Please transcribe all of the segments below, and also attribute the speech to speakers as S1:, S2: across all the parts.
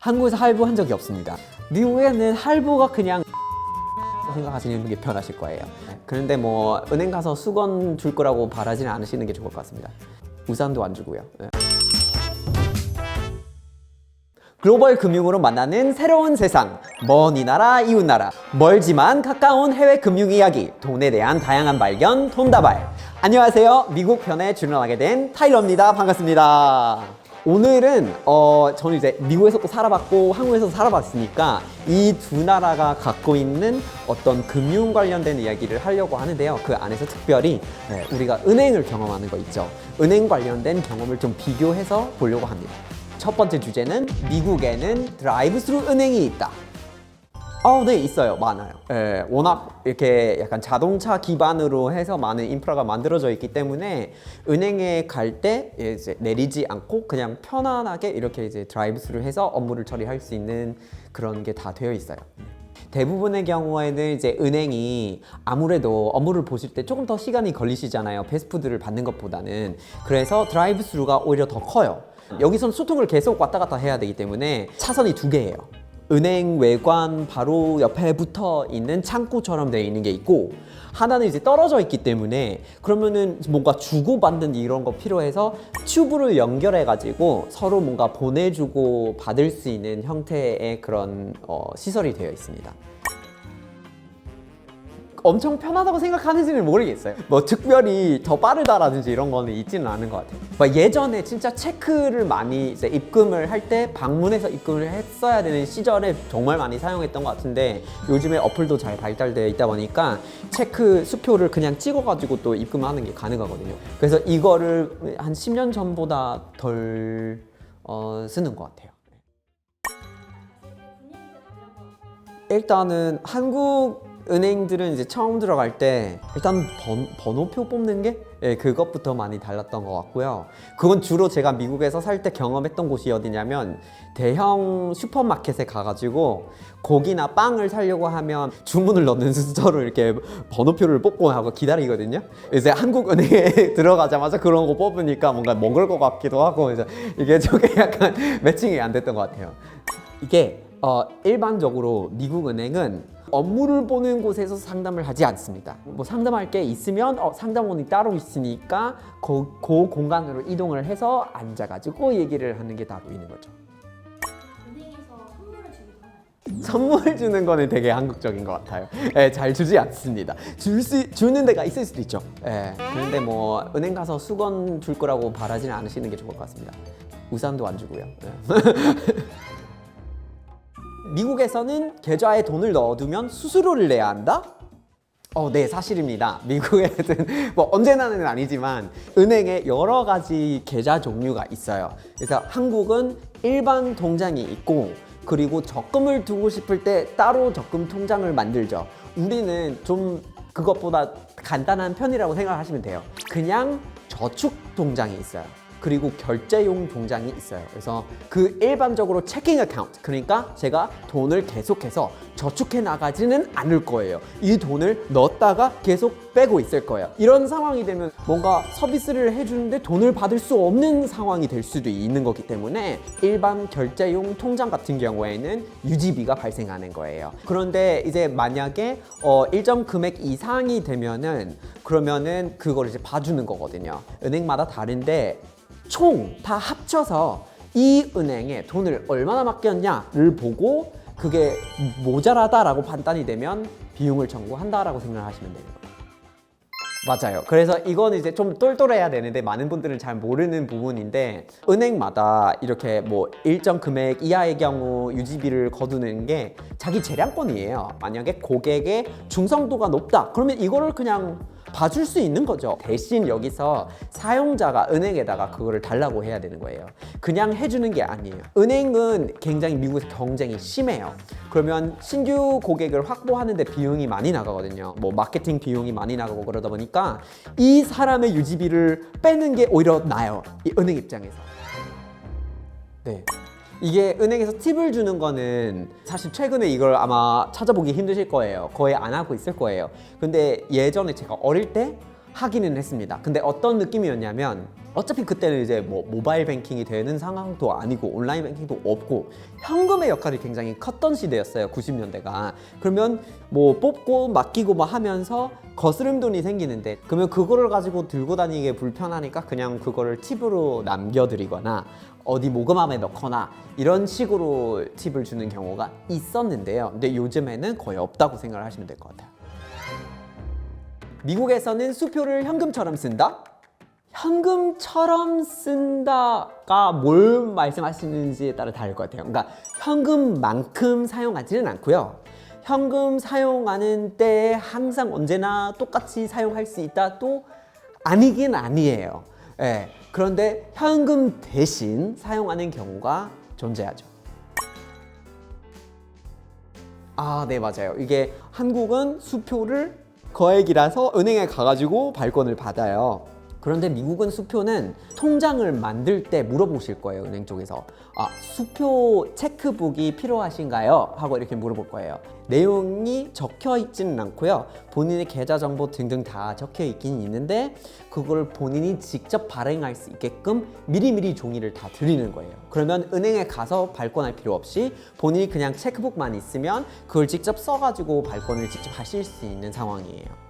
S1: 한국에서 할부 한 적이 없습니다. 미국에는 할부가 그냥 생각하시는 게 편하실 거예요. 그런데 뭐 은행 가서 수건 줄 거라고 바라지는 않으시는 게 좋을 것 같습니다. 우산도 안 주고요. 네. 글로벌 금융으로 만나는 새로운 세상. 먼 이 나라, 이웃 나라. 멀지만 가까운 해외 금융 이야기. 돈에 대한 다양한 발견, 돈다발. 안녕하세요. 미국 편에 출연하게 된 타일러입니다. 반갑습니다. 오늘은 어 저는 이제 미국에서 도 살아봤고 한국에서도 살아봤으니까 이 두 나라가 갖고 있는 어떤 금융 관련된 이야기를 하려고 하는데요. 그 안에서 특별히 네, 우리가 은행을 경험하는 거 있죠. 은행 관련된 경험을 좀 비교해서 보려고 합니다. 첫 번째 주제는 미국에는 드라이브 스루 은행이 있다. 어, 네, 있어요. 많아요. 예, 워낙 이렇게 약간 자동차 기반으로 해서 많은 인프라가 만들어져 있기 때문에 은행에 갈 때 이제 내리지 않고 그냥 편안하게 이렇게 이제 드라이브 스루 해서 업무를 처리할 수 있는 그런 게 다 되어 있어요. 대부분의 경우에는 이제 은행이 아무래도 업무를 보실 때 조금 더 시간이 걸리시잖아요. 패스트푸드를 받는 것보다는. 그래서 드라이브 스루가 오히려 더 커요. 여기선 소통을 계속 왔다 갔다 해야 되기 때문에 차선이 두 개예요. 은행 외관 바로 옆에 붙어 있는 창구처럼 되어 있는 게 있고 하나는 이제 떨어져 있기 때문에 그러면은 뭔가 주고받는 이런 거 필요해서 튜브를 연결해 가지고 서로 뭔가 보내주고 받을 수 있는 형태의 그런 어, 시설이 되어 있습니다. 엄청 편하다고 생각하는지는 모르겠어요. 뭐 특별히 더 빠르다라든지 이런 거는 있지는 않은 것 같아요. 뭐 예전에 진짜 체크를 많이 이제 입금을 할 때 방문해서 입금을 했어야 되는 시절에 정말 많이 사용했던 것 같은데 요즘에 어플도 잘 발달되어 있다 보니까 체크 수표를 그냥 찍어가지고 또 입금하는 게 가능하거든요. 그래서 이거를 한 10년 전보다 덜 어, 쓰는 것 같아요. 일단은 한국 은행들은 이제 처음 들어갈 때 일단 번, 번호표 뽑는 게 예, 그것부터 많이 달랐던 것 같고요. 그건 주로 제가 미국에서 살 때 경험했던 곳이 어디냐면 대형 슈퍼마켓에 가가지고 고기나 빵을 사려고 하면 주문을 넣는 순서로 이렇게 번호표를 뽑고 하고 기다리거든요. 이제 한국 은행에 들어가자마자 그런 거 뽑으니까 뭔가 먹을 것 같기도 하고 이제 이게 저게 약간 매칭이 안 됐던 것 같아요. 이게 어, 일반적으로 미국 은행은 업무를 보는 곳에서 상담을 하지 않습니다. 뭐 상담할 게 있으면 어, 상담원이 따로 있으니까 그, 그 공간으로 이동을 해서 앉아가지고 얘기를 하는 게다 보이는 거죠.
S2: 은행에서 선물을 주기도 하나요?
S1: 선물 주는 거는 되게 한국적인 것 같아요. 예, 잘 주지 않습니다. 줄 수, 주는 데가 있을 수도 있죠. 예, 그런데 뭐 은행 가서 수건 줄 거라고 바라지는 않으시는 게 좋을 것 같습니다. 우산도 안 주고요. 예. 미국에서는 계좌에 돈을 넣어두면 수수료를 내야 한다? 어, 네, 사실입니다. 미국에는 뭐 언제나는 아니지만 은행에 여러 가지 계좌 종류가 있어요. 그래서 한국은 일반 통장이 있고 그리고 적금을 두고 싶을 때 따로 적금 통장을 만들죠. 우리는 좀 그것보다 간단한 편이라고 생각하시면 돼요. 그냥 저축 통장이 있어요. 그리고 결제용 통장이 있어요. 그래서 그 일반적으로 체킹 어카운트 그러니까 제가 돈을 계속해서 저축해 나가지는 않을 거예요. 이 돈을 넣었다가 계속 빼고 있을 거예요. 이런 상황이 되면 뭔가 서비스를 해주는데 돈을 받을 수 없는 상황이 될 수도 있는 거기 때문에 일반 결제용 통장 같은 경우에는 유지비가 발생하는 거예요. 그런데 이제 만약에 어, 일정 금액 이상이 되면은 그러면은 그걸 이제 봐주는 거거든요. 은행마다 다른데 총 다 합쳐서 이 은행에 돈을 얼마나 맡겼냐를 보고 그게 모자라다라고 판단이 되면 비용을 청구한다라고 생각하시면 됩니다. 맞아요. 그래서 이거는 이제 좀 똘똘해야 되는데 많은 분들은 잘 모르는 부분인데 은행마다 이렇게 뭐 일정 금액 이하의 경우 유지비를 거두는 게 자기 재량권이에요. 만약에 고객의 중성도가 높다. 그러면 이거를 그냥 봐줄 수 있는 거죠. 대신 여기서 사용자가 은행에다가 그거를 달라고 해야 되는 거예요. 그냥 해주는 게 아니에요. 은행은 굉장히 미국에서 경쟁이 심해요. 그러면 신규 고객을 확보하는데 비용이 많이 나가거든요. 뭐 마케팅 비용이 많이 나가고 그러다 보니까 이 사람의 유지비를 빼는 게 오히려 나아요. 이 은행 입장에서. 네. 이게 은행에서 팁을 주는 거는 사실 최근에 이걸 아마 찾아보기 힘드실 거예요. 거의 안 하고 있을 거예요. 근데 예전에 제가 어릴 때 하기는 했습니다. 근데 어떤 느낌이었냐면 어차피 그때는 이제 뭐 모바일 뱅킹이 되는 상황도 아니고 온라인 뱅킹도 없고 현금의 역할이 굉장히 컸던 시대였어요. 90년대가. 그러면 뭐 뽑고 맡기고 뭐 하면서 거스름 돈이 생기는데 그러면 그거를 가지고 들고 다니기 불편하니까 그냥 그거를 팁으로 남겨드리거나 어디 모금함에 넣거나 이런 식으로 팁을 주는 경우가 있었는데요. 근데 요즘에는 거의 없다고 생각을 하시면 될 것 같아요. 미국에서는 수표를 현금처럼 쓴다? 현금처럼 쓴다가 뭘 말씀하시는지에 따라 다를 것 같아요. 그러니까 현금만큼 사용하지는 않고요. 현금 사용하는 때에 항상 언제나 똑같이 사용할 수 있다 또 아니긴 아니에요. 예. 그런데 현금 대신 사용하는 경우가 존재하죠. 아, 네, 맞아요. 이게 한국은 수표를 거액이라서 은행에 가가지고 발권을 받아요. 그런데 미국은 수표는 통장을 만들 때 물어보실 거예요, 은행 쪽에서. 아, 수표 체크북이 필요하신가요? 하고 이렇게 물어볼 거예요. 내용이 적혀 있지는 않고요. 본인의 계좌 정보 등등 다 적혀 있긴 있는데 그걸 본인이 직접 발행할 수 있게끔 미리미리 종이를 다 드리는 거예요. 그러면 은행에 가서 발권할 필요 없이 본인이 그냥 체크북만 있으면 그걸 직접 써가지고 발권을 직접 하실 수 있는 상황이에요.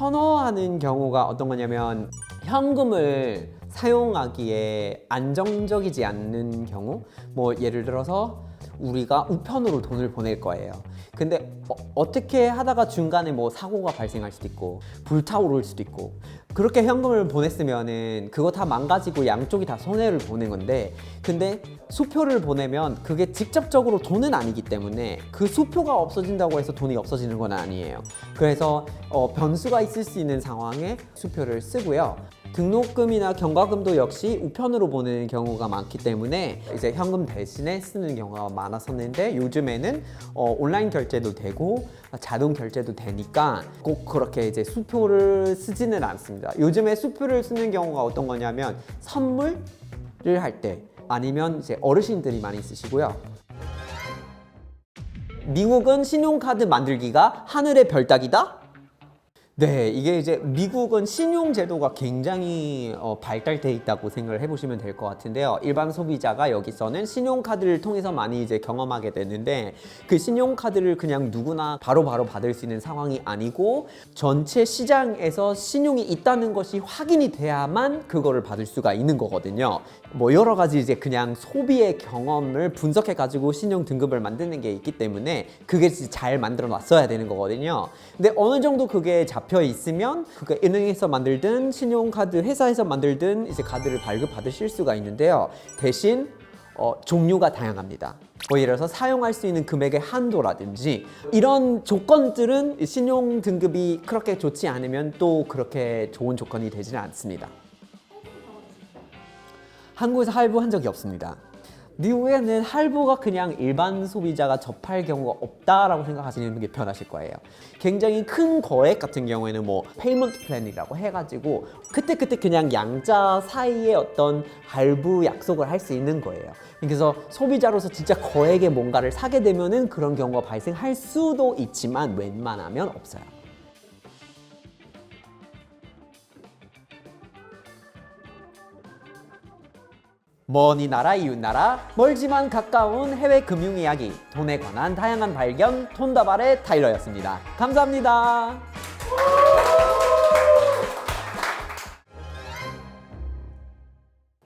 S2: 선호하는 경우가
S1: 어떤 거냐면 현금을 사용하기에 안정적이지 않는 경우 뭐 예를 들어서 우리가 우편으로 돈을 보낼 거예요. 근데 어, 떻게 하다가 중간에 뭐 사고가 발생할 수도 있고 불타오를 수도 있고 그렇게 현금을 보냈으면은 그거 다 망가지고 양쪽이 다 손해를 보는 건데 근데 수표를 보내면 그게 직접적으로 돈은 아니기 때문에 그 수표가 없어진다고 해서 돈이 없어지는 건 아니에요. 그래서 어, 변수가 있을 수 있는 상황에 수표를 쓰고요. 등록금이나 경과금도 역시 우편으로 보내는 경우가 많기 때문에 이제 현금 대신에 쓰는 경우가 많았었는데 요즘에는 어, 온라인 결제도 되고 자동 결제도 되니까 꼭 그렇게 이제 수표를 쓰지는 않습니다. 요즘에 수표를 쓰는 경우가 어떤 거냐면 선물을 할 때 아니면 이제 어르신들이 많이 쓰시고요. 미국은 신용카드 만들기가 하늘의 별 따기다? 네, 이게 이제 미국은 신용 제도가 굉장히 어, 발달돼 있다고 생각을 해보시면 될 것 같은데요. 일반 소비자가 여기서는 신용카드를 통해서 많이 이제 경험하게 되는데 그 신용카드를 그냥 누구나 바로 바로 받을 수 있는 상황이 아니고 전체 시장에서 신용이 있다는 것이 확인이 돼야만 그거를 받을 수가 있는 거거든요. 뭐 여러 가지 이제 그냥 소비의 경험을 분석해 가지고 신용 등급을 만드는 게 있기 때문에 그게 잘 만들어 놨어야 되는 거거든요. 근데 어느 정도 그게 잡혀 있으면 그게 은행에서 만들든 신용카드 회사에서 만들든 이제 카드를 발급 받으실 수가 있는데요. 대신 어, 종류가 다양합니다. 뭐 예를 들어서 사용할 수 있는 금액의 한도라든지 이런 조건들은 신용 등급이 그렇게 좋지 않으면 또 그렇게 좋은 조건이 되지는 않습니다. 한국에서 할부한 적이 없습니다. 미국에는 할부가 그냥 일반 소비자가 접할 경우가 없다라고 생각하시는 게 편하실 거예요. 굉장히 큰 거액 같은 경우에는 뭐 페이먼트 플랜이라고 해가지고 그때 그때 그냥 양자 사이에 어떤 할부 약속을 할 수 있는 거예요. 그래서 소비자로서 진짜 거액의 뭔가를 사게 되면은 그런 경우가 발생할 수도 있지만 웬만하면 없어요. 먼 이 나라 이웃 나라 멀지만 가까운 해외 금융 이야기 돈에 관한 다양한 발견 톤다발의 타일러였습니다. 감사합니다.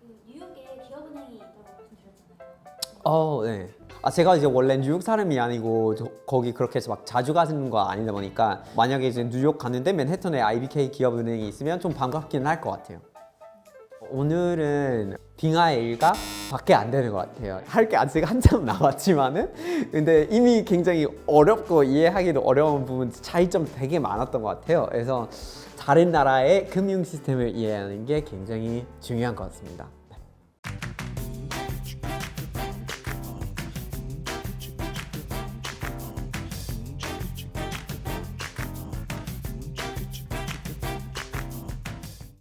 S2: 그 뉴욕에 기업은행이 있다고 말씀드렸잖아요.
S1: 어, 네. 아 제가 이제 원래 뉴욕 사람이 아니고 저- 거기 그렇게 해서 막 자주 가는 거 아니다 보니까 만약에 이제 뉴욕 갔는데 맨해튼에 IBK 기업은행이 있으면 좀 반갑기는 할것 같아요. 오늘은 빙하 일각 밖에 안 되는 것 같아요. 할 게 아직 한참 남았지만은 근데 이미 굉장히 어렵고 이해하기도 어려운 부분 차이점 되게 많았던 것 같아요. 그래서 다른 나라의 금융 시스템을 이해하는 게 굉장히 중요한 것 같습니다.